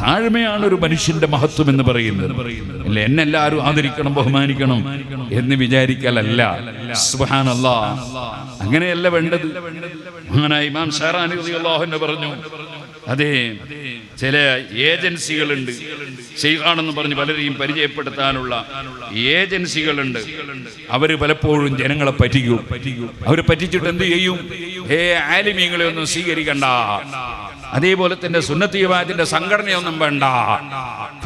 താഴ്മയാണ് ഒരു മനുഷ്യന്റെ മഹത്വം എന്ന് പറയുന്നത്. അല്ലെ? എന്നെല്ലാവരും ആദരിക്കണം ബഹുമാനിക്കണം എന്ന് വിചാരിക്കലല്ല. സുഹാനല്ല അങ്ങനെയല്ല വേണ്ടത്. ഇമാം പറഞ്ഞു. അതെ ചില ഏജൻസികളുണ്ട്. ഷെയ്ഖാണെന്ന് പറഞ്ഞ് പലരെയും പരിചയപ്പെടുത്താനുള്ള ഏജൻസികളുണ്ട്. അവർ പലപ്പോഴും ജനങ്ങളെ പറ്റിക്കും. അവർ പറ്റിച്ചിട്ട് എന്ത് ചെയ്യും? ഏ ആലിമീങ്ങളെ ഒന്നും സ്വീകരിക്കണ്ട. അതേപോലെ തന്നെ സുന്നത്തീയമായതിന്റെ സംഘടനയൊന്നും വേണ്ട.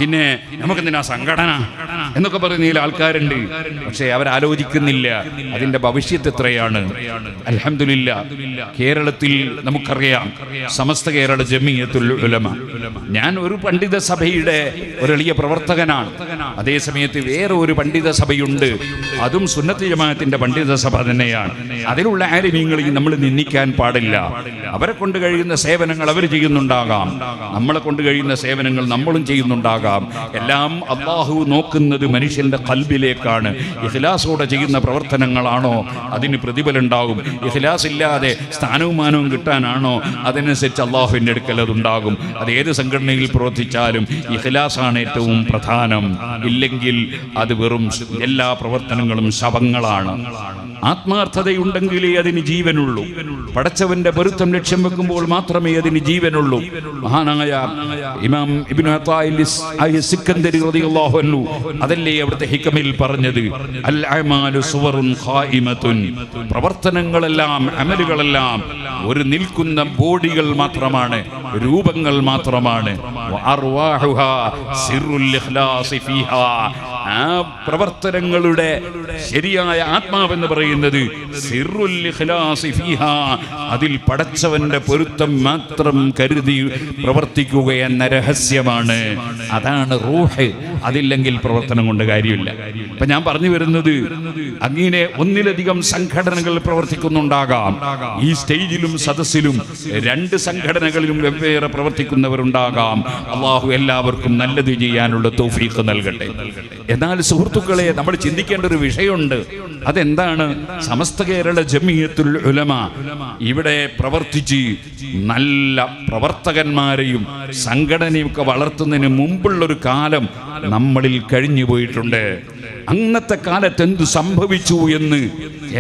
പിന്നെ നമുക്ക് എന്തിനാ സംഘടന? എന്നൊക്കെ പറയുന്ന ചില ആൾക്കാരുണ്ട്. പക്ഷെ അവരാലോചിക്കുന്നില്ല. അതിന്റെ ഭവിഷ്യത്ത് എത്രയാണ്? അലഹമില്ല കേരളത്തിൽ നമുക്കറിയാം. സമസ്ത കേരള ജമിയത്തുൽ ഉലമ. ഞാൻ ഒരു പണ്ഡിത സഭയുടെ ഒരു എളിയ പ്രവർത്തകനാണ്. അതേ സമയത്ത് വേറെ ഒരു പണ്ഡിത സഭയുണ്ട്. അതും സുന്നത്ത് ജമാഅത്തിന്റെ പണ്ഡിത സഭ തന്നെയാണ്. അതിലുള്ള ആലിമീങ്ങളെയും നമ്മൾ നിന്ദിക്കാൻ പാടില്ല. അവരെ കൊണ്ട് കഴിയുന്ന സേവനങ്ങൾ അവർ ചെയ്യുന്നുണ്ടാകാം. നമ്മളെ കൊണ്ട് കഴിയുന്ന സേവനങ്ങൾ നമ്മളും ചെയ്യുന്നുണ്ടാകാം. എല്ലാം അള്ളാഹു നോക്കുന്നത് മനുഷ്യന്റെ കൽബിലേക്കാണ്. ഇഖ്ലാസോടെ ചെയ്യുന്ന പ്രവർത്തനങ്ങളാണോ? അതിന് പ്രതിഫലുണ്ടാകും. ഇഖ്ലാസ് ഇല്ലാതെ സ്ഥാനവും മാനവും കിട്ടാനാണോ? അതിനനുസരിച്ച് അള്ളാഹുവിന്റെ അടുക്കൽ അതുണ്ടാകും. അത് ഏത് സംഘടനയിൽ പ്രവർത്തിച്ചാലും ഇഖ്ലാസാണ് ഏറ്റവും പ്രധാനം. ഇല്ലെങ്കിൽ അത് വെറും എല്ലാ പ്രവർത്തനങ്ങളും ശവങ്ങളാണ്. ആത്മാർത്ഥതയുണ്ടെങ്കിലേ അതിന് ജീവനുള്ളൂ. പടച്ചവന്റെ പൊരുത്തം ലക്ഷ്യം വെക്കുമ്പോൾ മാത്രമേ അതിന് ജീവനുള്ളൂ. മഹാനായ ഇമാം സിക്കന്ദരി അതല്ലേ അവിടുത്തെ ഹിക്കമിൽ പറഞ്ഞത്? പ്രവർത്തനങ്ങളെല്ലാം അമലുകളെല്ലാം ഒരു നിൽക്കുന്ന ബോഡികൾ മാത്രമാണ്. രൂപങ്ങൾ മാത്രമാണ്. ആ പ്രവർത്തനങ്ങളുടെ ശരിയായ ആത്മാവെന്ന് പറയുന്നത് അതിൽ പടച്ചവന്റെ പൊരുത്തം മാത്രം കരുതി പ്രവർത്തിക്കുക എന്ന രഹസ്യമാണ്. അതാണ് റൂഹ്. അതില്ലെങ്കിൽ പ്രവർത്തനം കൊണ്ട് കാര്യമില്ല. ഇപ്പൊ ഞാൻ പറഞ്ഞു വരുന്നത് അങ്ങനെ ഒന്നിലധികം സംഘടനകൾ പ്രവർത്തിക്കുന്നുണ്ടാകാം. ഈ സ്റ്റേജിലും സദസ്സിലും രണ്ട് സംഘടനകളിലും വെവ്വേറെ പ്രവർത്തിക്കുന്നവരുണ്ടാകാം. അള്ളാഹു എല്ലാവർക്കും നല്ലത് ചെയ്യാനുള്ള തോഫീക്ക് നൽകട്ടെ. എന്നാൽ സുഹൃത്തുക്കളെ നമ്മൾ ചിന്തിക്കേണ്ട ഒരു വിഷയമുണ്ട്. അതെന്താണ്? സമസ്ത കേരള ജമിയത്തുൽ ഉലമ ഇവിടെ പ്രവർത്തിച്ച് നല്ല പ്രവർത്തകന്മാരെയും സംഘടനയൊക്കെ വളർത്തുന്നതിന് മുമ്പുള്ളൊരു കാലം നമ്മളിൽ കഴിഞ്ഞു പോയിട്ടുണ്ട്. അന്നത്തെ കാലത്ത് എന്ത് സംഭവിച്ചു എന്ന്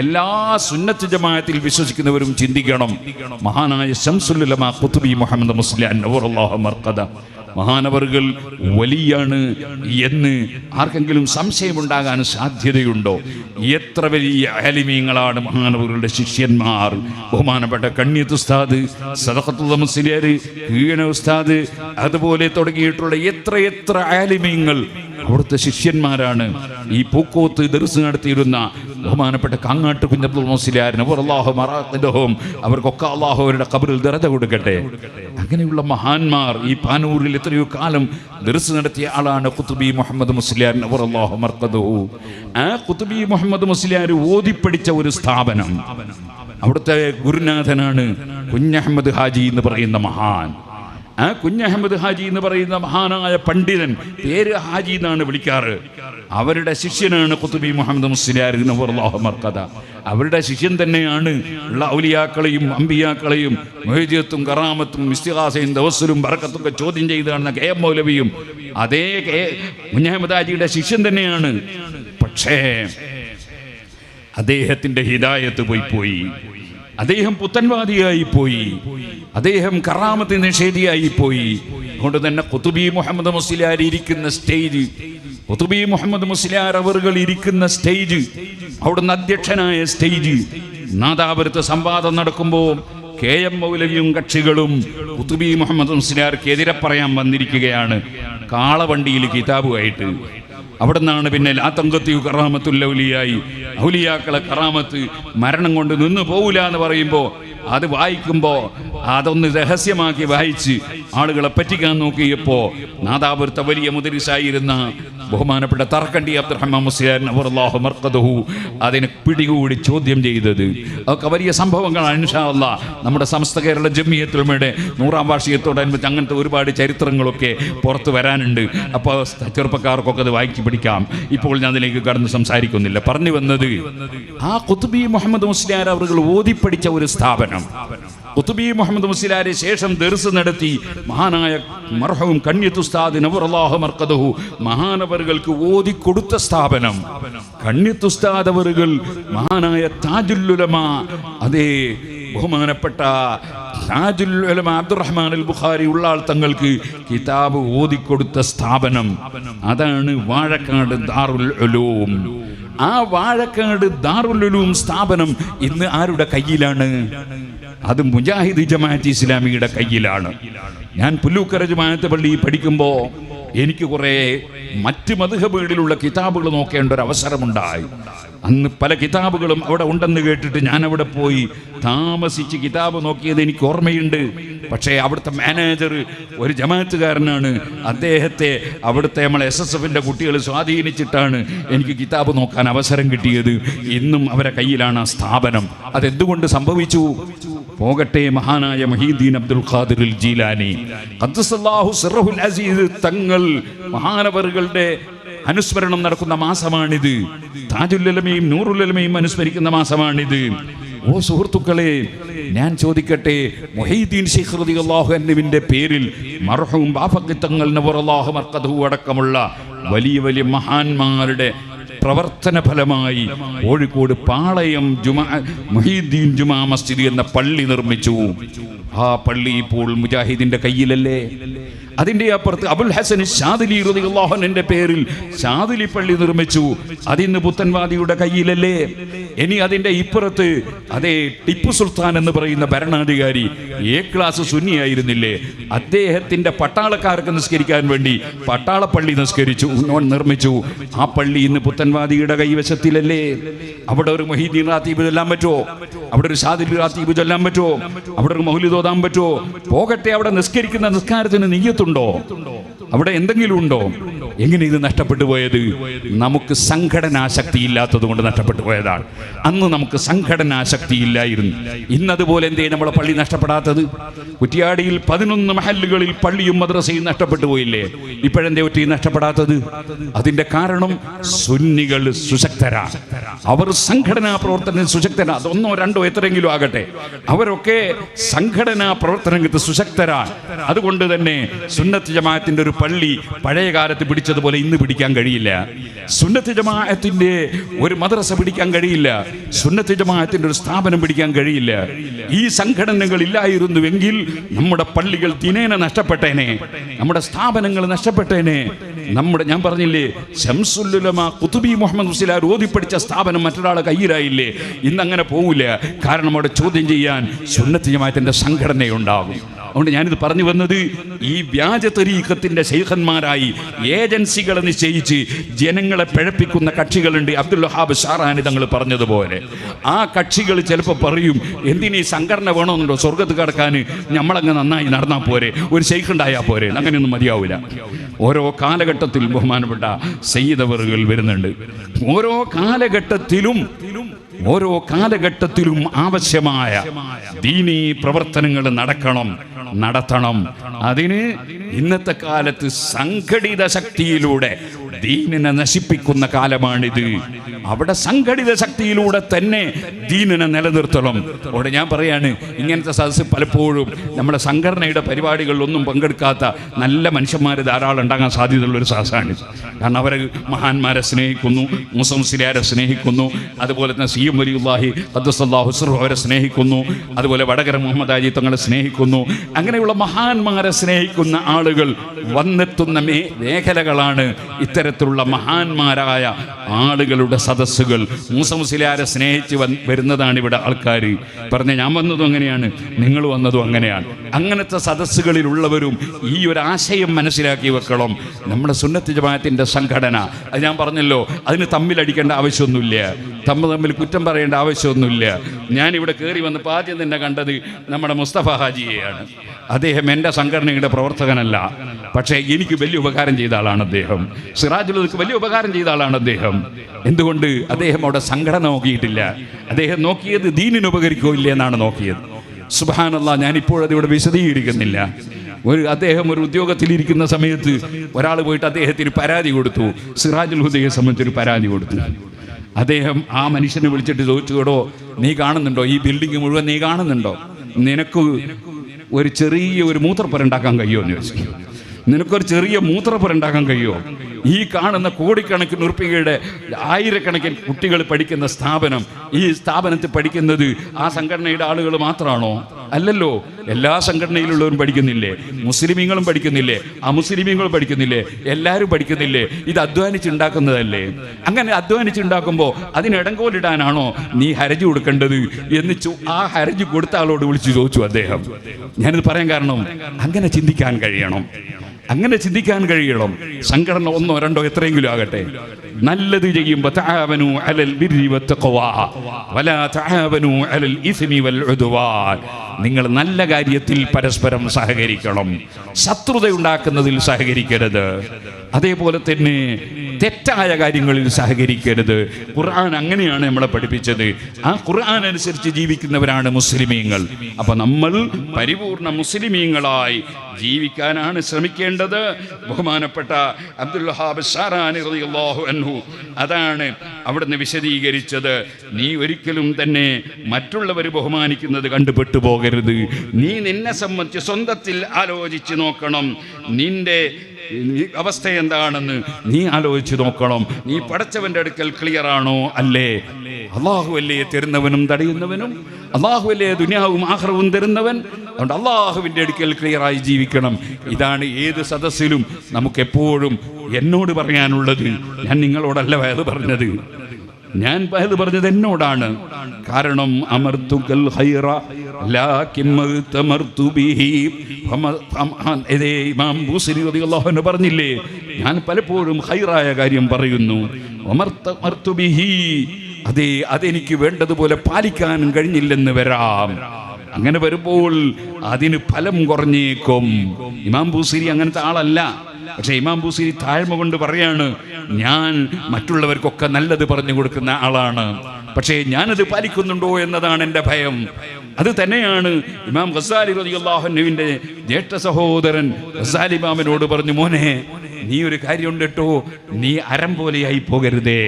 എല്ലാ സുന്നത്ത് ജമാഅത്തിൽ വിശ്വസിക്കുന്നവരും ചിന്തിക്കണം. മഹാനായ ശംസുല്ലമ കുത്തുബി മുഹമ്മദ് മുസ്ലിം മഹാനവറുകൾ വലിയാണ് എന്ന് ആർക്കെങ്കിലും സംശയമുണ്ടാകാൻ സാധ്യതയുണ്ടോ? എത്ര വലിയ അലിമീങ്ങളാണ് മഹാനവറുകളുടെ ശിഷ്യന്മാർ? ബഹുമാനപ്പെട്ട കണ്ണിയത്ത് ഉസ്താദ് സദഖത്തുള്ള മുസ്ലിയാർ ഉസ്താദ് അതുപോലെ തുടങ്ങിയിട്ടുള്ള എത്ര എത്ര ആലിമീങ്ങൾ അവിടുത്തെ ശിഷ്യന്മാരാണ്. ഈ പൂക്കോത്ത് ദർസ് നടത്തിയിരുന്ന ബഹുമാനപ്പെട്ട കാങ്ങാട്ട് കുഞ്ഞബ്ദുൽ അവർക്കൊക്കെ അള്ളാഹു അവരുടെ കബറിൽ ദറത കൊടുക്കട്ടെ. അങ്ങനെയുള്ള മഹാന്മാർ ഈ പാനൂരിൽ എത്രയോ കാലം ദർസ് നടത്തിയ ആളാണ് കുത്തുബി മുഹമ്മദ് മുസ്ലിയാർ അവർ അള്ളാഹു ആ കുത്തുബി മുഹമ്മദ് മുസ്ലിയാർ ഓതിപ്പടിച്ച ഒരു സ്ഥാപനം. അവിടുത്തെ ഗുരുനാഥനാണ് കുഞ്ഞഹമ്മദ് ഹാജി എന്ന് പറയുന്ന മഹാൻ. ആ കുഞ്ഞഹമ്മദ് ഹാജി എന്ന് പറയുന്ന മഹാനായ പണ്ഡിതൻ പേര് ഹാജി എന്നാണ് വിളിക്കാറ്. അവരുടെ ശിഷ്യനാണ് കുത്തുബി മുഹമ്മദ് മുസ്ലിയാർ അവരുടെ ശിഷ്യൻ തന്നെയാണ് ഉള്ള ഔലിയാക്കളെയും അമ്പിയാക്കളെയും മൊഹീജിയത്തും കറാമത്തും മിസ്തിഹാസയും ദവസലും ബറക്കത്തും ഒക്കെ ചോദ്യം ചെയ്താണ് കെ എം മൗലവിയും. അതേ കെ കുഞ്ഞഹമ്മദ് ഹാജിയുടെ ശിഷ്യൻ തന്നെയാണ്. പക്ഷേ അദ്ദേഹത്തിന്റെ ഹിദായത്ത് പോയി പോയി. അദ്ദേഹം പുത്തൻവാദിയായി പോയി. അദ്ദേഹം കറാമത്ത് നിഷേധിയായി പോയി. അതുകൊണ്ട് തന്നെ കുത്തുബി മുഹമ്മദ് മുസ്ലിയാർ ഇരിക്കുന്ന സ്റ്റേജ് കുത്തുബി മുഹമ്മദ് മുസ്ലിയാർ അവറുകൾ ഇരിക്കുന്ന സ്റ്റേജ് അവിടുന്ന് അധ്യക്ഷനായ സ്റ്റേജ് നാദാപുരത്ത് സംവാദം നടക്കുമ്പോൾ കെ എം മൗലവിയും കക്ഷികളും കുത്തുബി മുഹമ്മദ് മുസ്ലിയാർക്ക് എതിരെ പറയാൻ വന്നിരിക്കുകയാണ്. കാളവണ്ടിയിൽ കിതാബുമായിട്ട്. അവിടെ നിന്നാണ് പിന്നെ ലാത്തങ്കത്തിയു കറാമത്തുല്ലൗലിയായി ഔലിയാക്കളെ കറാമത്ത് മരണം കൊണ്ട് നിന്ന് പോവില്ല എന്ന് പറയുമ്പോൾ അത് വായിക്കുമ്പോൾ അതൊന്ന് രഹസ്യമാക്കി വായിച്ച് ആളുകളെ പറ്റിക്കാൻ നോക്കിയപ്പോൾ നാദാപുരത്തെ വലിയ മുദരിസായിരുന്ന ബഹുമാനപ്പെട്ട തറക്കണ്ടി അബ്ദുറഹ്മാൻ മുസ്ലിയാൻ അവർലാഹു മർക്കദഹു അതിനെ പിടികൂടി ചോദ്യം ചെയ്തത്. അതൊക്കെ വലിയ സംഭവങ്ങളാണ് ഇൻഷാ അല്ലാ നമ്മുടെ സമസ്ത കേരള ജമ്മിയത്തുമയുടെ നൂറാം വാർഷികത്തോടനുബന്ധിച്ച് അങ്ങനത്തെ ഒരുപാട് ചരിത്രങ്ങളൊക്കെ പുറത്ത് വരാനുണ്ട്. അപ്പോൾ ചെറുപ്പക്കാർക്കൊക്കെ അത് വായിച്ചു പിടിക്കാം. ഇപ്പോൾ ഞാൻ അതിലേക്ക് കടന്ന് സംസാരിക്കുന്നില്ല. പറഞ്ഞു വന്നത് ആ കുത്തുബി മുഹമ്മദ് മുസ്ലിയാർ അവർ ഓതിപ്പടിച്ച ഒരു സ്ഥാപനം. കുത്തുബി മുഹമ്മദ് മുസ്ലിയാരെ ശേഷം ദർസ് നടത്തി. മഹാനായ മർഹവും കണ്യത്തുസ്താദ് മർക്കദഹു. മഹാനവറുകൾക്ക് ഓതി കൊടുത്ത സ്ഥാപനം. കണ്യത്തുസ്താദ് അവറുകൾ മഹാനായ താജുല്ലുലമ അതേ ബഹുമാനപ്പെട്ട താജുൽ അബ്ദുറഹ്മാൻ ബുഖാരി ഉള്ളാൾ തങ്ങൾക്ക് കിതാബ് ഓതിക്കൊടുത്ത സ്ഥാപനം. അതാണ് വാഴക്കാട് ദാറുൽ ഉലൂം. ആ വാഴക്കാട് ദാറുൽ ഉലൂം സ്ഥാപനം ഇന്ന് ആരുടെ കയ്യിലാണ്? അത് മുജാഹിദ് ജമാഅത്ത് ഇസ്ലാമിയുടെ കയ്യിലാണ്. ഞാൻ പുല്ലൂക്കര ജമാഅത്ത് പള്ളി പഠിക്കുമ്പോൾ എനിക്ക് കുറേ മറ്റ് മദ്ഹബുകളിലുള്ള കിതാബുകൾ നോക്കേണ്ട ഒരു അവസരമുണ്ടായി. അന്ന് പല കിതാബുകളും അവിടെ ഉണ്ടെന്ന് കേട്ടിട്ട് ഞാൻ അവിടെ പോയി താമസിച്ച് കിതാബ് നോക്കിയത് എനിക്ക് ഓർമ്മയുണ്ട്. പക്ഷേ അവിടുത്തെ മാനേജർ ഒരു ജമാഅത്തുകാരനാണ്. അദ്ദേഹത്തെ അവിടുത്തെ നമ്മൾ എസ് എസ് എഫിന്റെ കുട്ടികൾ സ്വാധീനിച്ചിട്ടാണ് എനിക്ക് കിതാബ് നോക്കാൻ അവസരം കിട്ടിയത്. ഇന്നും അവരെ കയ്യിലാണ് ആ സ്ഥാപനം. അതെന്തുകൊണ്ട് സംഭവിച്ചു? പോകട്ടെ മഹാനായ മഹീദ്ദീൻ അബ്ദുൽ ഖാദിർ ജീലാനി. തങ്ങൾ മഹാനവറുകളുടെ അനുസ്മരണം നടക്കുന്ന മാസമാണിത്. താജുല്ലമയും നൂറുല്ലമയും അനുസ്മരിക്കുന്ന മാസമാണിത്. ഓ സുഹൃത്തുക്കളെ ഞാൻ ചോദിക്കട്ടെ മൊഹീദ്ദീൻ ശൈഖ് റളിയല്ലാഹു അൻഹുവിന്റെ പേരിൽ മർഹൂം ബാഫഖിത്തങ്ങൾ നവറല്ലാഹു മർക്കദഹു അടക്കമുള്ള വലിയ വലിയ മഹാന്മാരുടെ പ്രവർത്തന ഫലമായി കോഴിക്കോട് പാളയം ജുമാ മുഹീദ്ദീൻ ജുമാ മസ്ജിദ് എന്ന പള്ളി നിർമ്മിച്ചു. ആ പള്ളി ഇപ്പോൾ മുജാഹിദിന്റെ കയ്യിലല്ലേ? അതിന്റെ അപ്പുറത്ത് അബുൽ ഹസൻ ഷാദിലി റളിയല്ലാഹുവിന്റെ പേരിൽ ഷാദിലി പള്ളി നിർമ്മിച്ചു. അതിന്ന് പുത്തൻവാദിയുടെ കയ്യിലല്ലേ? ഇനി അതിന്റെ ഇപ്പുറത്ത് അതേ ടിപ്പു സുൽത്താൻ എന്ന് പറയുന്ന ഭരണാധികാരി എ ക്ലാസ് സുന്നിയായിരുന്നില്ലേ അദ്ദേഹത്തിന്റെ പട്ടാളക്കാർക്ക് നിസ്കരിക്കാൻ വേണ്ടി പട്ടാളപ്പള്ളി നിസ്കരിച്ചു നിർമ്മിച്ചു. ആ പള്ളി ഇന്ന് പുത്തൻവാദിയുടെ കൈവശത്തിലല്ലേ? അവിടെ ഒരു മൊഹീദ്ദീൻ റാത്തീബ് ചൊല്ലാൻ പറ്റുമോ? അവിടെ ഒരു ഷാദിലി റാത്തീബ് ചൊല്ലാൻ പറ്റുമോ? അവിടെ ഒരു മൗലിദ് തോതാൻ പറ്റുമോ? പോകട്ടെ അവിടെ നിസ്കരിക്കുന്ന നിസ്കാരത്തിന് നീയത്തുണ്ടോ അവിടെ എന്തെങ്കിലും ഉണ്ടോ? എങ്ങനെ ഇത് നഷ്ടപ്പെട്ടു പോയത് നമുക്ക് സംഘടനാശക്തി ഇല്ലാത്തത് കൊണ്ട് നഷ്ടപ്പെട്ടു പോയതാണ് അന്ന് നമുക്ക് സംഘടനാശക്തി ഇല്ലായിരുന്നു ഇന്നതുപോലെ എന്തേ നമ്മളെ പള്ളി നഷ്ടപ്പെടാത്തത്? കുറ്റിയാടിയിൽ പതിനൊന്ന് മഹല്ലുകളിൽ പള്ളിയും മദ്രസയും നഷ്ടപ്പെട്ടു പോയില്ലേ ഇപ്പോഴെന്തേ ഒറ്റ നഷ്ടപ്പെടാത്തത്? അതിന്റെ കാരണം സുന്നികൾ സുശക്തരാ. അവർ സംഘടനാ പ്രവർത്തനം സുശക്തരാ. അതൊന്നോ രണ്ടോ എത്രയെങ്കിലും ആകട്ടെ. അവരൊക്കെ സംഘടനാ പ്രവർത്തനങ്ങൾക്ക് സുശക്തരാ. അതുകൊണ്ട് തന്നെ സുന്നത്ത് ജമാഅത്തിന്റെ ഒരു പള്ളി പഴയ കാലത്ത് പിടിച്ചതുപോലെ ഇന്ന് പിടിക്കാൻ കഴിയില്ല. സുന്നത്ത് ജമാഅത്തിന്റെ ഒരു മദ്രസ പിടിക്കാൻ കഴിയില്ല. സുന്നത്ത് ജമാഅത്തിന്റെ ഒരു സ്ഥാപനം പിടിക്കാൻ കഴിയില്ല. ഈ സംഘടനകൾ ഇല്ലായിരുന്നുവെങ്കിൽ നമ്മുടെ പള്ളികൾ ദിനേന നഷ്ടപ്പെട്ടേനെ. നമ്മുടെ സ്ഥാപനങ്ങൾ നഷ്ടപ്പെട്ടേനെ. നമ്മുടെ ഞാൻ പറഞ്ഞില്ലേ ശംസുല്ലുലമ കുത്തുബി മുഹമ്മദ് മുസ്ലിയാർ ഓതിപ്പടിച്ച സ്ഥാപനം മറ്റൊരാളെ കയ്യിലായില്ലേ? ഇന്നങ്ങനെ പോവില്ല. കാരണം അവിടെ ചോദ്യം ചെയ്യാൻ സുന്നത്ത് ജമാഅത്തിന്റെ സംഘടനയുണ്ടാകും. അതുകൊണ്ട് ഞാനിത് പറഞ്ഞു വന്നത് ഈ വ്യാജ തരീഖത്തിന്റെ ശൈഖന്മാരായി ഏജൻസികളെ നിശ്ചയിച്ച് ജനങ്ങളെ പിഴപ്പിക്കുന്ന കക്ഷികളുണ്ട്. അബ്ദുൽ വഹാബ് ഷാറാനി തങ്ങൾ പറഞ്ഞതുപോലെ. ആ കക്ഷികൾ ചിലപ്പോൾ പറയും എന്തിനീ സംഘടന വേണമെന്നുണ്ടോ? സ്വർഗത്ത് കടക്കാൻ നമ്മളങ്ങ് നന്നായി നടന്നാൽ പോരെ. ഒരു ശൈഖ് ഉണ്ടായാൽ പോരെ. അങ്ങനെയൊന്നും മതിയാവില്ല ഓരോ കാലഘട്ടത്തിൽ ബഹുമാനപ്പെട്ട സയ്യിദവറുകൾ വരുന്നുണ്ട്. ഓരോ കാലഘട്ടത്തിലും ഓരോ കാലഘട്ടത്തിലും ആവശ്യമായ ദീനീ പ്രവർത്തനങ്ങൾ നടക്കണം നടത്തണം. അതിന് ഇന്നത്തെ കാലത്ത് സംഘടിത ശക്തിയിലൂടെ ദീനിനെ നശിപ്പിക്കുന്ന കാലമാണിത്. അവിടെ സംഘടിത ശക്തിയിലൂടെ തന്നെ ദീനിനെ നിലനിർത്തണം. അവിടെ ഞാൻ പറയാണ് ഇങ്ങനത്തെ സദസ്സ് പലപ്പോഴും നമ്മുടെ സംഘടനയുടെ പരിപാടികളിലൊന്നും പങ്കെടുക്കാത്ത നല്ല മനുഷ്യന്മാർ ധാരാളം ഉണ്ടാകാൻ സാധ്യതയുള്ള ഒരു സദസ്സാണ്. കാരണം അവർ മഹാന്മാരെ സ്നേഹിക്കുന്നു മുസംസിലാരെ സ്നേഹിക്കുന്നു അതുപോലെ തന്നെ സി എം വലിയുല്ലാഹി അബ്ദുസല്ലാഹുസ്റു അവരെ സ്നേഹിക്കുന്നു അതുപോലെ വടകര മുഹമ്മദ് അജി തങ്ങളെ സ്നേഹിക്കുന്നു. അങ്ങനെയുള്ള മഹാന്മാരെ സ്നേഹിക്കുന്ന ആളുകൾ വന്നെത്തുന്ന മേഖലകളാണ് ഇത്തരത്തിലുള്ള മഹാന്മാരായ ആളുകളുടെ സദസ്സുകൾ മൂസമുസിലാരെ സ്നേഹിച്ച് വന്ന് വരുന്നതാണ് ഇവിടെ ആൾക്കാർ. പറഞ്ഞ ഞാൻ വന്നതും അങ്ങനെയാണ് നിങ്ങൾ വന്നതും അങ്ങനെയാണ്. അങ്ങനത്തെ സദസ്സുകളിലുള്ളവരും ഈ ഒരു ആശയം മനസ്സിലാക്കി വെക്കണം. നമ്മുടെ സുന്നത്ത് ജമാഅത്തിന്റെ സംഘടന അത് ഞാൻ പറഞ്ഞല്ലോ അതിന് തമ്മിലടിക്കേണ്ട ആവശ്യമൊന്നുമില്ല. തമ്മിൽ തമ്മിൽ കുറ്റം പറയേണ്ട ആവശ്യമൊന്നുമില്ല. ഞാനിവിടെ കയറി വന്നപ്പോൾ ആദ്യം തന്നെ കണ്ടത് നമ്മുടെ മുസ്തഫ ഹാജിയെയാണ്. അദ്ദേഹം എന്റെ സംഘടനയുടെ പ്രവർത്തകനല്ല പക്ഷേ എനിക്ക് വലിയ ഉപകാരം ചെയ്ത ആളാണ് അദ്ദേഹം. സിറാജുലക്ക് വലിയ ഉപകാരം ചെയ്ത ആളാണ് അദ്ദേഹം. എന്തുകൊണ്ട് അദ്ദേഹം അവിടെ സംഘടന നോക്കിയിട്ടില്ല? അദ്ദേഹം നോക്കിയത് ദീനിന് ഉപകരിക്കോ ഇല്ലേ എന്നാണ് നോക്കിയത്. സുബാനല്ല ഞാനിപ്പോഴത് ഇവിടെ വിശദീകരിക്കുന്നില്ല. ഒരു അദ്ദേഹം ഒരു ഉദ്യോഗത്തിലിരിക്കുന്ന സമയത്ത് ഒരാൾ പോയിട്ട് അദ്ദേഹത്തിന് പരാതി കൊടുത്തു. സിറാജുൽ ഹുദയെ സംബന്ധിച്ചൊരു പരാതി കൊടുത്തു. അദ്ദേഹം ആ മനുഷ്യനെ വിളിച്ചിട്ട് ചോദിച്ചു കേടോ നീ കാണുന്നുണ്ടോ? ഈ ബിൽഡിംഗ് മുഴുവൻ നീ കാണുന്നുണ്ടോ? നിനക്ക് ഒരു ചെറിയ ഒരു മൂത്രപ്പുര ഉണ്ടാക്കാൻ കഴിയുമോ? എന്ന് ചോദിച്ചു. നിനക്കൊരു ചെറിയ മൂത്രപ്പുര ഉണ്ടാക്കാൻ കഴിയുമോ? ഈ കാണുന്ന കോടിക്കണക്കിന് ഉറുപ്പികയുടെ ആയിരക്കണക്കിന് കുട്ടികൾ പഠിക്കുന്ന സ്ഥാപനം ഈ സ്ഥാപനത്തിൽ പഠിക്കുന്നത് ആ സംഘടനയുടെ ആളുകൾ മാത്രമാണോ? അല്ലല്ലോ എല്ലാ സംഘടനയിലുള്ളവരും പഠിക്കുന്നില്ലേ? മുസ്ലിമീങ്ങളും പഠിക്കുന്നില്ലേ? അമുസ്ലിമീങ്ങളും പഠിക്കുന്നില്ലേ? എല്ലാവരും പഠിക്കുന്നില്ലേ? ഇത് അധ്വാനിച്ചുണ്ടാക്കുന്നതല്ലേ? അങ്ങനെ അധ്വാനിച്ചുണ്ടാക്കുമ്പോൾ അതിനിടങ്കോലിടാനാണോ നീ ഹരജി കൊടുക്കേണ്ടത് എന്ന് ആ ഹരജി കൊടുത്ത ആളോട് വിളിച്ചു ചോദിച്ചു അദ്ദേഹം. ഞാനിത് പറയാൻ കാരണം അങ്ങനെ ചിന്തിക്കാൻ കഴിയണം. അങ്ങനെ ചിന്തിക്കാൻ കഴിയണം. സംഘടന ഒന്നോ രണ്ടോ എത്രയെങ്കിലും ആകട്ടെ. നല്ലത് ചെയ്യുമ്പോൾ തആവനു അലൽ ബിർരി വലാ തആവനു അലൽ ഇസ്മി വൽ നിങ്ങൾ നല്ല കാര്യത്തിൽ പരസ്പരം സഹകരിക്കണം. ശത്രുത ഉണ്ടാക്കുന്നതിൽ സഹകരിക്കരുത്. അതേപോലെ തന്നെ തെറ്റായ കാര്യങ്ങളിൽ സഹകരിക്കരുത്. ഖുർആൻ അങ്ങനെയാണ് നമ്മളെ പഠിപ്പിച്ചത്. ആ ഖുർആൻ അനുസരിച്ച് ജീവിക്കുന്നവരാണ് മുസ്ലിമീങ്ങൾ. അപ്പൊ നമ്മൾ പരിപൂർണ മുസ്ലിമീങ്ങളായി ജീവിക്കാനാണ് ശ്രമിക്കേണ്ടത്. ബഹുമാനപ്പെട്ട അബ്ദുൽ വഹാബ് ഷാറാനി റളിയല്ലാഹു അൻഹു അതാണ് അവിടുന്ന് വിശദീകരിച്ചത്. നീ ഒരിക്കലും തന്നെ മറ്റുള്ളവർ ബഹുമാനിക്കുന്നത് കണ്ടുപെട്ടു പോകരുത് നീ നിന്നെ സംബന്ധിച്ച് സ്വന്തത്തിൽ ആലോചിച്ച് നോക്കണം. നിന്റെ ഈ അവസ്ഥ എന്താണെന്ന് നീ ആലോചിച്ച് നോക്കണം. നീ പടച്ചവന്റെ അടുക്കൽ ക്ലിയർ ആണോ? അല്ലേ? അള്ളാഹു അല്ലേ തരുന്നവനും തടയുന്നവനും അള്ളാഹു അല്ലേ ദുനിയാവും ആഹ്റവും തരുന്നവൻ. അതുകൊണ്ട് അള്ളാഹുവിന്റെ അടുക്കൽ ക്ലിയറായി ജീവിക്കണം. ഇതാണ് ഏത് സദസ്സിലും നമുക്ക് എപ്പോഴും എന്നോട് പറയാനുള്ളത്. ഞാൻ നിങ്ങളോടല്ല വേറെ പറഞ്ഞത്. ഞാൻ അത് പറഞ്ഞത് എന്നോടാണ്. കാരണം അമർത്തുകൽ ഹൈറ അൻഹു പറഞ്ഞില്ലേ? ഞാൻ പലപ്പോഴും ഹൈറായ കാര്യം പറയുന്നു. അതെ അതെനിക്ക് വേണ്ടതുപോലെ പാലിക്കാനും കഴിഞ്ഞില്ലെന്ന് വരാം. അങ്ങനെ വരുമ്പോൾ അതിന് ഫലം കുറഞ്ഞേക്കും. ഇമാം ബൂസരി അങ്ങനത്തെ ആളല്ല. പക്ഷെ ഇമാം ബുസിരി താഴ്മ കൊണ്ട് പറയാണ് ഞാൻ മറ്റുള്ളവർക്കൊക്കെ നല്ലത് പറഞ്ഞു കൊടുക്കുന്ന ആളാണ്. പക്ഷേ ഞാനത് പാലിക്കുന്നുണ്ടോ എന്നതാണ് എന്റെ ഭയം. അത് തന്നെയാണ് ഇമാം ഖസാലി റളിയല്ലാഹുവിന്റെ ജ്യേഷ്ഠ സഹോദരൻ ഖസാലിമാമിനോട് പറഞ്ഞു മോനെ നീ ഒരു കാര്യം കേട്ടോ നീ അരം പോലെയായി പോകരുതേ.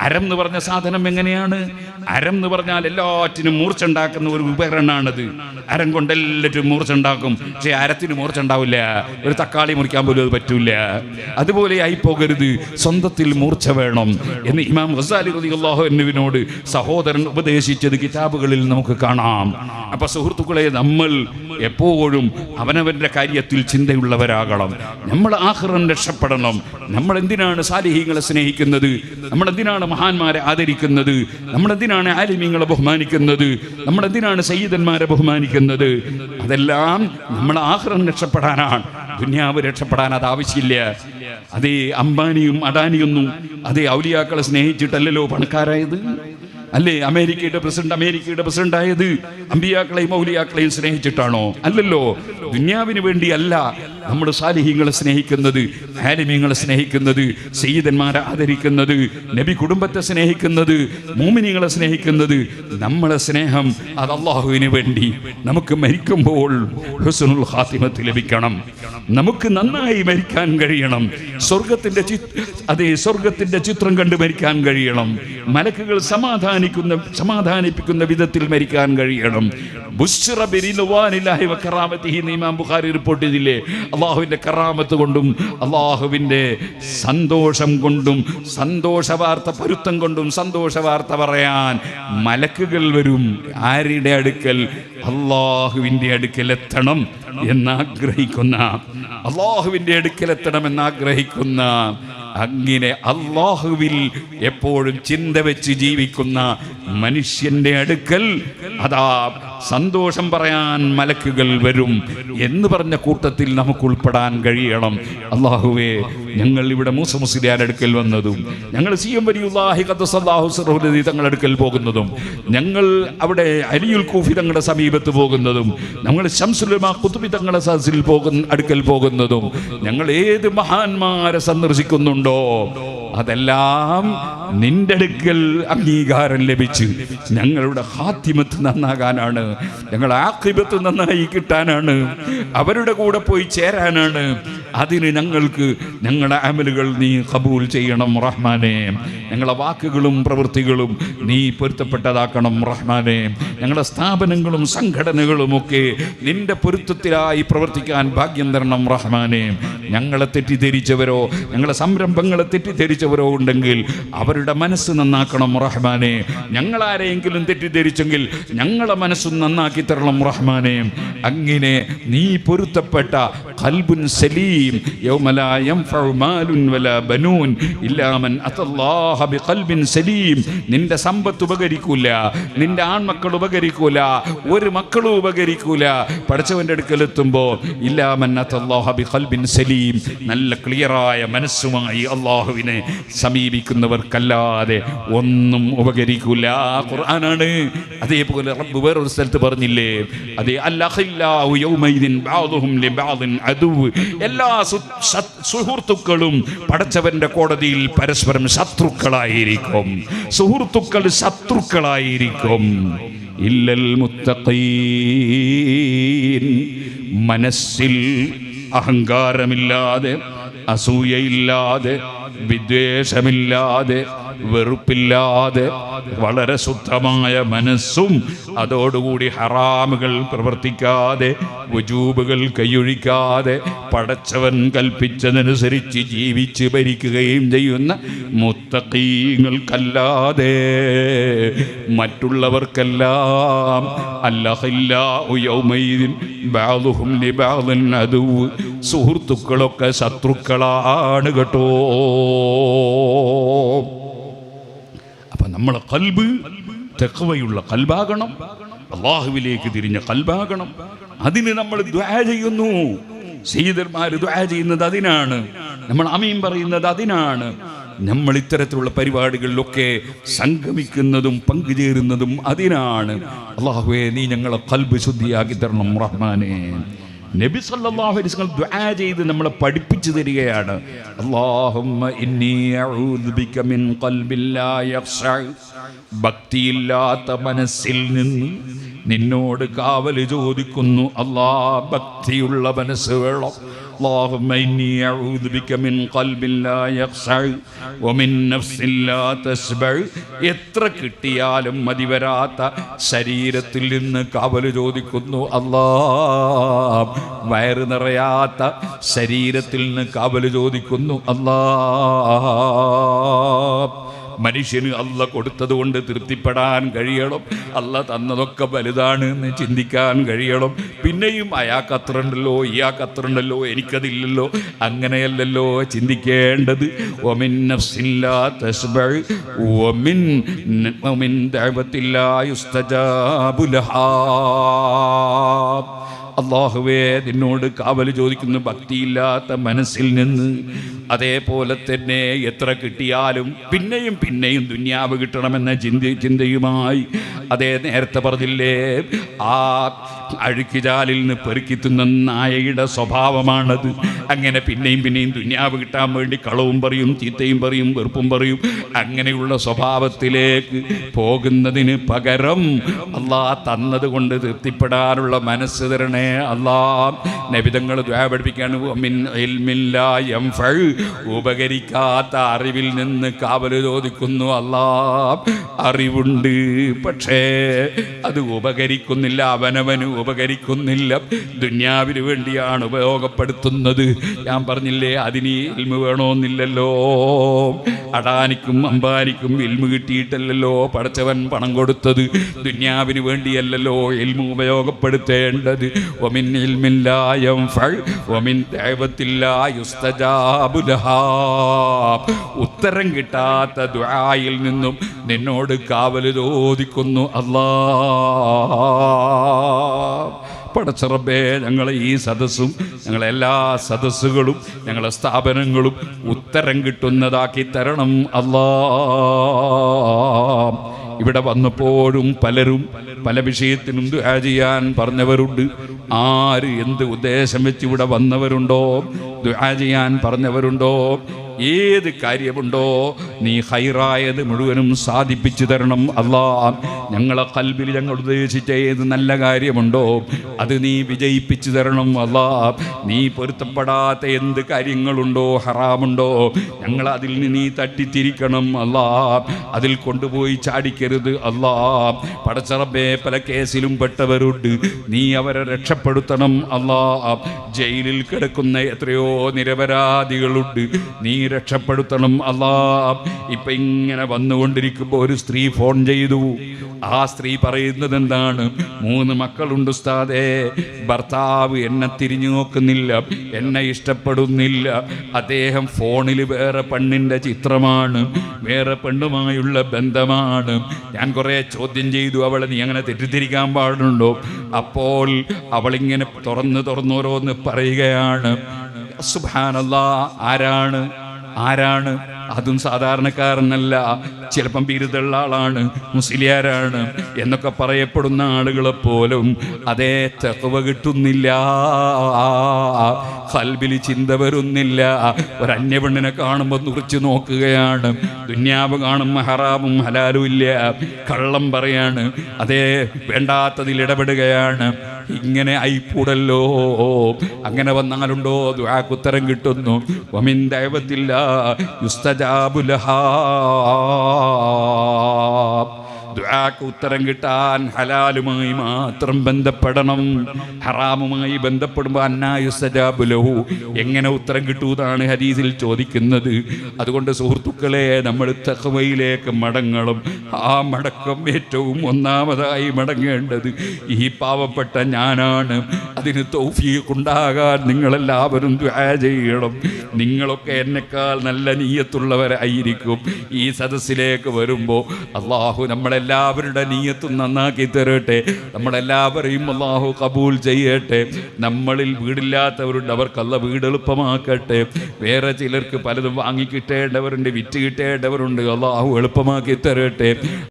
അരം എന്ന് പറഞ്ഞ സാധനം എങ്ങനെയാണ്? അരം എന്ന് പറഞ്ഞാൽ എല്ലാറ്റിനും മൂർച്ച ഉണ്ടാക്കുന്ന ഒരു ഉപകരണമാണത് അരം കൊണ്ട് എല്ലാറ്റും മൂർച്ച ഉണ്ടാക്കും പക്ഷേ അരത്തിന് മൂർച്ച ഉണ്ടാവില്ല ഒരു തക്കാളി മുറിക്കാൻ പോലും അത് പറ്റൂല. അതുപോലെ ആയി പോകരുത് സ്വന്തത്തിൽ മൂർച്ച വേണം എന്ന് ഇമാം ഗസാലി റളിയല്ലാഹുവിനോട് സഹോദരൻ ഉപദേശിച്ചത് കിതാബുകളിൽ നമുക്ക് കാണാം. അപ്പൊ സുഹൃത്തുക്കളെ നമ്മൾ എപ്പോഴും അവനവന്റെ കാര്യത്തിൽ ചിന്തയുള്ളവരാകണം. നമ്മൾ ആഹ്റം രക്ഷപ്പെടണം. നമ്മൾ എന്തിനാണ് സാലിഹീങ്ങളെ സ്നേഹിക്കുന്നത്? നമ്മൾ എന്തിനാണ് മഹാന്മാരെ ആദരിക്കുന്നത് നമ്മളെന്തിനാണ് ആലിമീങ്ങളെ ബഹുമാനിക്കുന്നത് നമ്മളെന്തിനാണ് സയ്യിദന്മാരെ ബഹുമാനിക്കുന്നത്? അതെല്ലാം നമ്മൾ ആഹ്റം രക്ഷപ്പെടാനാണ്. ദുന്യാവ് രക്ഷപ്പെടാൻ അത് ആവശ്യമില്ല. അതേ അംബാനിയും അഡാനിയൊന്നും അതേ ഔലിയാക്കളെ സ്നേഹിച്ചിട്ടല്ലല്ലോ പണക്കാരായത്? അല്ലേ അമേരിക്കയുടെ പ്രസിഡന്റ് അമേരിക്കയുടെ പ്രസിഡന്റ് ആയത് അമ്പിയാക്കളെയും മൗലിയാക്കളെയും സ്നേഹിച്ചിട്ടാണോ? അല്ലല്ലോ. ദുന്യാവിന് വേണ്ടിയല്ല. നമ്മൾ സാലിഹ്യങ്ങളെ സ്നേഹിക്കുന്നത് ഹാലിമ്യങ്ങളെ സ്നേഹിക്കുന്നത് സയ്യിദന്മാരെ ആദരിക്കുന്നത് നബി കുടുംബത്തെ സ്നേഹിക്കുന്നത് മൂമിനികളെ സ്നേഹിക്കുന്നത് നമ്മളെ സ്നേഹം അത് അള്ളാഹുവിന് വേണ്ടി നമുക്ക് മരിക്കുമ്പോൾ ഹുസനുൽ ഹാത്തിമത്ത് ലഭിക്കണം. നമുക്ക് നന്നായി മരിക്കാൻ കഴിയണം. സ്വർഗത്തിന്റെ അതെ സ്വർഗത്തിന്റെ ചിത്രം കണ്ട് മരിക്കാൻ കഴിയണം. മലക്കുകൾ സമാധാനിക്കുന്ന സമാധാനിപ്പിക്കുന്ന വിധത്തിൽ മരിക്കാൻ കഴിയണം. റിപ്പോർട്ട് ചെയ്തില്ലേ? അള്ളാഹുവിന്റെ കറാമത്ത് കൊണ്ടും അള്ളാഹുവിന്റെ സന്തോഷം കൊണ്ടും സന്തോഷ വാർത്ത പൊരുത്തം കൊണ്ടും സന്തോഷ വാർത്ത പറയാൻ മലക്കുകൾ വരും. ആരുടെ അടുക്കൽ? അള്ളാഹുവിന്റെ അടുക്കൽ എത്തണം എന്നാഗ്രഹിക്കുന്ന അള്ളാഹുവിന്റെ അടുക്കൽ എത്തണം എന്നാഗ്രഹിക്കുന്ന അങ്ങനെ അള്ളാഹുവിൽ എപ്പോഴും ചിന്ത വെച്ച് ജീവിക്കുന്ന മനുഷ്യന്റെ അടുക്കൽ അതാ സന്തോഷം പറയാൻ മലക്കുകൾ വരും എന്ന് പറഞ്ഞ കൂട്ടത്തിൽ നമുക്ക് ഉൾപ്പെടാൻ കഴിയണം. അള്ളാഹുവേ ഞങ്ങൾ ഇവിടെ മൂസ മുസ്ലിയാർ അടുക്കൽ വന്നതും ഞങ്ങൾ സി എം വലിയുല്ലാഹി സിറഹുലദി തങ്ങളുടെ അടുക്കൽ പോകുന്നതും ഞങ്ങൾ അവിടെ അലിയുൽ കൂഫി തങ്ങളുടെ സമീപത്ത് പോകുന്നതും ഞങ്ങൾ ശംസുലമാ കുത്തുബി തങ്ങളുടെ സദസ്സിൽ പോകുന്ന അടുക്കൽ പോകുന്നതും ഞങ്ങൾ ഏത് മഹാന്മാരെ സന്ദർശിക്കുന്നുണ്ടോ അതെല്ലാം നിന്റെ അടുക്കൽ അംഗീകാരം ലഭിച്ച്. ഞങ്ങളുടെ ഹാത്തിമത്ത് നന്നാകാനാണ്. ഞങ്ങൾ ആക്കിബത്ത് നന്നായി കിട്ടാനാണ്. അവരുടെ കൂടെ പോയി ചേരാനാണ്. അതിന് ഞങ്ങൾക്ക് ഞങ്ങളുടെ അമലുകൾ നീ കബൂൽ ചെയ്യണം റഹ്മാനെ. ഞങ്ങളുടെ വാക്കുകളും പ്രവൃത്തികളും നീ പൊരുത്തപ്പെട്ടതാക്കണം റഹ്മാനെ. ഞങ്ങളുടെ സ്ഥാപനങ്ങളും സംഘടനകളും ഒക്കെ നിന്റെ പൊരുത്തത്തിലായി പ്രവർത്തിക്കാൻ ഭാഗ്യം തരണം റഹ്മാനെ. ഞങ്ങളെ തെറ്റിദ്ധരിച്ചവരോ ഞങ്ങളുടെ സംരംഭങ്ങളെ തെറ്റിദ്ധരിച്ചവരോ ഉണ്ടെങ്കിൽ അവരുടെ മനസ്സ് നന്നാക്കണം റഹ്മാനെ. ഞങ്ങൾ ആരെയെങ്കിലും തെറ്റിദ്ധരിച്ചെങ്കിൽ ഞങ്ങളെ മനസ്സും നന്നാക്കി തരണം റഹ്മാനെ. അങ്ങനെ നീ പൊരുത്തപ്പെട്ട കൽബുൻ സലീം യൗമലായം യൻഫഉ മാലുൻ വലാ ബനൂൻ ഇല്ലാ മൻ അതല്ലാഹ ബിഖൽബിൻ സലീം. നിന്റെ സമ്പത്ത് ഉപകരിക്കൂല നിന്റെ ആൺമക്കൾ ഉപകരിക്കൂല ഒരു മക്കളും ഉപകരിക്കൂല. പഠിച്ചവന്റെ അടുക്കൽ എത്തുമ്പോൾ ഇല്ലാ മൻ അതല്ലാഹ ബിഖൽബിൻ സലീം നല്ല ക്ലിയറായ മനസ്സുമായി അള്ളാഹുവിനെ സമീപിക്കുന്നവർക്കല്ലാതെ ഒന്നും ഉപകരിക്കൂല. ഖുർആനാണ്. അതേപോലെ റബ്ബ് വേറൊരു സ്ഥലത്ത് പറഞ്ഞില്ലേ? അതേ എല്ലാ സുഹൃത്തുക്കളും പടച്ചവന്റെ കോടതിയിൽ പരസ്പരം ശത്രുക്കളായിരിക്കും. സുഹൃത്തുക്കൾ ശത്രുക്കളായിരിക്കും. ഇല്ലൽ മുത്തഖീൻ. മനസ്സിൽ അഹങ്കാരമില്ലാതെ അസൂയയില്ലാതെ വിദ്വേഷമില്ലാതെ വെറുപ്പില്ലാതെ വളരെ ശുദ്ധമായ മനസ്സും അതോടുകൂടി ഹറാമുകൾ പ്രവർത്തിക്കാതെ വജൂബുകൾ കൈയൊഴിക്കാതെ പടച്ചവൻ കൽപ്പിച്ചതനുസരിച്ച് ജീവിച്ച് ഭരിക്കുകയും ചെയ്യുന്ന മുത്തക്കീങ്ങൾക്കല്ലാതെ മറ്റുള്ളവർക്കെല്ലാം അദുവ് സുഹൃത്തുക്കളൊക്കെ ശത്രുക്കളാണ് കേട്ടോ. നമ്മളെ കൽബ് തെക്കവയുള്ള കൽബാകണം അള്ളാഹുവിലേക്ക് തിരിഞ്ഞ കൽബാകണം. അതിന് നമ്മൾ ദ്വാ ചെയ്യുന്നു. സീതന്മാർ ദ്വാ ചെയ്യുന്നത് അതിനാണ്. നമ്മൾ അമീൻ പറയുന്നത് അതിനാണ്. നമ്മൾ ഇത്തരത്തിലുള്ള പരിപാടികളിലൊക്കെ സംഗമിക്കുന്നതും പങ്കുചേരുന്നതും അതിനാണ്. അള്ളാഹുവേ നീ ഞങ്ങളെ കൽബ് ശുദ്ധിയാക്കി തരണം റഹ്മാനെ. നബി സല്ലല്ലാഹു അലൈഹി വസല്ലം ദുആ ചെയ്ത് നമ്മളെ പഠിപ്പിച്ചു തരികയാണ്. അല്ലാഹുമ്മ ഇന്നി അഊദു ബിക മിൻ ഖൽബിൻ ലാ യഖ്ശഅ ഭക്തിയില്ലാത്ത മനസ്സിൽ നിന്ന് നിന്നോട് കാവൽ ചോദിക്കുന്നു. അല്ലാ ഭക്തിയുള്ള മനസ്സ് വേണം. اللهم إني أعوذ بك من قلب لا يخشع ومن نفس لا تشبع എത്ര കിട്ടിയാലും മതി വരാത്ത ശരീരത്തിൽ നിന്ന് കാവല് ചോദിക്കുന്നു അല്ലാ വയറ് നിറയാത്ത ശരീരത്തിൽ നിന്ന് കാവല് ചോദിക്കുന്നു അല്ലാ മനുഷ്യന് അല്ല കൊടുത്തതുകൊണ്ട് തൃപ്തിപ്പെടാൻ കഴിയണം. അല്ല തന്നതൊക്കെ വലുതാണ് എന്ന് ചിന്തിക്കാൻ കഴിയണം. പിന്നെയും അയാൾക്ക് അത്ര ഉണ്ടല്ലോ ഇയാൾക്ക് അത്ര ഉണ്ടല്ലോ എനിക്കതില്ലല്ലോ. അങ്ങനെയല്ലല്ലോ ചിന്തിക്കേണ്ടത്. അള്ളാഹുവേ നിന്നോട് കാവൽ ചോദിക്കുന്ന ഭക്തിയില്ലാത്ത മനസ്സിൽ നിന്ന് അതേപോലെ തന്നെ എത്ര കിട്ടിയാലും പിന്നെയും പിന്നെയും ദുന്യാവ് കിട്ടണമെന്ന ചിന്ത ചിന്തയുമായി അതേ നേരത്തെ പറഞ്ഞില്ലേ? ആ അഴുക്കിചാലിൽ നിന്ന് പെറുക്കി തിന്നുന്ന നായയുടെ സ്വഭാവമാണത്. അങ്ങനെ പിന്നെയും പിന്നെയും ദുന്യാവ് കിട്ടാൻ വേണ്ടി കളവും പറയും ചീത്തയും പറയും വെറുപ്പും പറയും. അങ്ങനെയുള്ള സ്വഭാവത്തിലേക്ക് പോകുന്നതിന് പകരം അള്ളാ തന്നത് കൊണ്ട് തൃപ്തിപ്പെടാനുള്ള മനസ്സ് തരണേ അള്ളാ നബിതങ്ങൾ പഠിപ്പിക്കാണ് ഉപകരിക്കാത്ത അറിവിൽ നിന്ന് കാവൽ ചോദിക്കുന്നു അല്ലാ. അറിവുണ്ട് പക്ഷേ അത് ഉപകരിക്കുന്നില്ല അവനവന് ഉപകരിക്കുന്നില്ല. ദുന്യാവിന് വേണ്ടിയാണ് ഉപയോഗപ്പെടുത്തുന്നത്. ഞാൻ പറഞ്ഞില്ലേ അതിന് ഇൽമ വേണമെന്നില്ലല്ലോ. അടാനിക്കും അമ്പാനിക്കും ഇൽമ കിട്ടിയിട്ടല്ലല്ലോ പടച്ചവൻ പണം കൊടുത്തത്. ദുന്യാവിന് വേണ്ടിയല്ലല്ലോ ഇൽമ ഉപയോഗപ്പെടുത്തേണ്ടത്. ഒമിൻ ഇൽമില്ലായം ഫൾ ഒമിൻ ദഅവത്തില്ലാ യുസ്തജാബു ലഹാ ഉത്തരം കിട്ടാത്ത ദുആയിൽ നിന്നും നിന്നോട് കാവൽ ചോദിക്കുന്നു അല്ലാ. പടച്ചറബേ ഞങ്ങളെ ഈ സദസ്സും ഞങ്ങളെ എല്ലാ സദസ്സുകളും ഞങ്ങളെ സ്ഥാപനങ്ങളും ഉത്തരം കിട്ടുന്നതാക്കി തരണം അല്ലാ. ഇവിടെ വന്നപ്പോഴും പലരും പല വിഷയത്തിനും ദുആ ചെയ്യാൻ പറഞ്ഞവരുണ്ട്. ആര് എന്ത് ഉദ്ദേശം വെച്ച് ഇവിടെ വന്നവരുണ്ടോ? ദുആ ചെയ്യാൻ പറഞ്ഞവരുണ്ടോ? ഏത് കാര്യമുണ്ടോ നീ ഹൈറായത് മുഴുവനും സാധിപ്പിച്ചു തരണം അല്ലാ. ഞങ്ങളെ കൽബിൽ ഞങ്ങൾ ഉദ്ദേശിച്ച ഏത് നല്ല കാര്യമുണ്ടോ അത് നീ വിജയിപ്പിച്ചു തരണം അല്ലാ. നീ പൊരുത്തപ്പെടാത്ത എന്ത് കാര്യങ്ങളുണ്ടോ ഹറാമുണ്ടോ ഞങ്ങൾ അതിൽ നിന്ന് നീ തട്ടിത്തിരിക്കണം അല്ലാ. അതിൽ കൊണ്ടുപോയി ചാടിക്കരുത് അല്ലാ. പടച്ചറബേ പല കേസിലും പെട്ടവരുണ്ട്. നീ അവരെ രക്ഷപ്പെടുത്തണം അല്ലാ. ജയിലിൽ കിടക്കുന്ന എത്രയോ നിരപരാധികളുണ്ട്. നീ രക്ഷപ്പെടുത്തണം. അല്ലാ ഇപ്പൊ ഇങ്ങനെ വന്നുകൊണ്ടിരിക്കുമ്പോൾ ഒരു സ്ത്രീ ഫോൺ ചെയ്തു. ആ സ്ത്രീ പറയുന്നത് എന്താണ് മൂന്ന് മക്കളുണ്ട് ഉസ്താദേ. ഭർത്താവ് എന്നെ തിരിഞ്ഞു നോക്കുന്നില്ല. എന്നെ ഇഷ്ടപ്പെടുന്നില്ല. അദ്ദേഹം ഫോണിൽ വേറെ പെണ്ണിന്റെ ചിത്രമാണ്. വേറെ പെണ്ണുമായുള്ള ബന്ധമാണ്. ഞാൻ കുറേ ചോദ്യം ചെയ്തു. അവളെ നീ അങ്ങനെ തെറ്റിദ്ധരിക്കാൻ പാടുണ്ടോ? അപ്പോൾ അവളിങ്ങനെ തുറന്ന് തുറന്നോരോന്ന് പറയുകയാണ്. സുബാനല്ലാ ആരാണ്? ആരാണ്? അതും സാധാരണക്കാരനല്ല. ചിലപ്പം ബിരുദുള്ള ആളാണ് മുസ്ലിയാരാണ് എന്നൊക്കെ പറയപ്പെടുന്ന ആളുകളെ പോലും അതേ തെക്കവ കിട്ടുന്നില്ല. കൽബിൽ ചിന്ത വരുന്നില്ല. ഒരു അന്യപെണ്ണിനെ കാണുമ്പോൾ നുറിച്ച് നോക്കുകയാണ്. ദുന്യാവ് കാണും ഹറാമും ഹലാലും ഇല്ല. കള്ളം പറയാണ്. അതേ വേണ്ടാത്തതിൽ ഇടപെടുകയാണ്. ഇങ്ങനെ അയപ്പൂടല്ലോ അങ്ങനെ വന്നാലുണ്ടോ? ദുആക്കുത്തരം കിട്ടുന്നു. വമിൻ ദൈവത്തില്ല യുസ്തജാബുലഹാ. ദുആക്ക് ഉത്തരം കിട്ടാൻ ഹലാലുമായി മാത്രം ബന്ധപ്പെടണം. ഹറാമുമായി ബന്ധപ്പെടുമ്പോൾ അന്നായുസജാബുലഹു എങ്ങനെ ഉത്തരം കിട്ടൂതാണ് ഹദീസിൽ ചോദിക്കുന്നത്. അതുകൊണ്ട് സുഹൃത്തുക്കളെ നമ്മൾ തഹവയിലേക്ക് മടങ്ങണം. ആ മടക്കം ഏറ്റവും ഒന്നാമതായി മടങ്ങേണ്ടത് ഈ പാവപ്പെട്ട ഞാനാണ്. അതിന് തൗഫീഖ് തൗഫീഖുണ്ടാകാൻ നിങ്ങളെല്ലാവരും ദുആ ചെയ്യണം. നിങ്ങളൊക്കെ എന്നെക്കാൾ നല്ല നീയത്തുള്ളവരായിരിക്കും. ഈ സദസ്സിലേക്ക് വരുമ്പോൾ അള്ളാഹു നമ്മളെല്ലാവരുടെ നീയത്തും നന്നാക്കി തരട്ടെ. നമ്മളെല്ലാവരെയും അള്ളാഹു കബൂൽ ചെയ്യട്ടെ. നമ്മളിൽ വീടില്ലാത്തവരുണ്ട് അവർക്കല്ല വീട് എളുപ്പമാക്കട്ടെ. വേറെ ചിലർക്ക് പലതും വാങ്ങിക്കിട്ടേണ്ടവരുണ്ട് വിറ്റ് കിട്ടേണ്ടവരുണ്ട്. അള്ളാഹു എളുപ്പമാക്കി തരട്ടെ.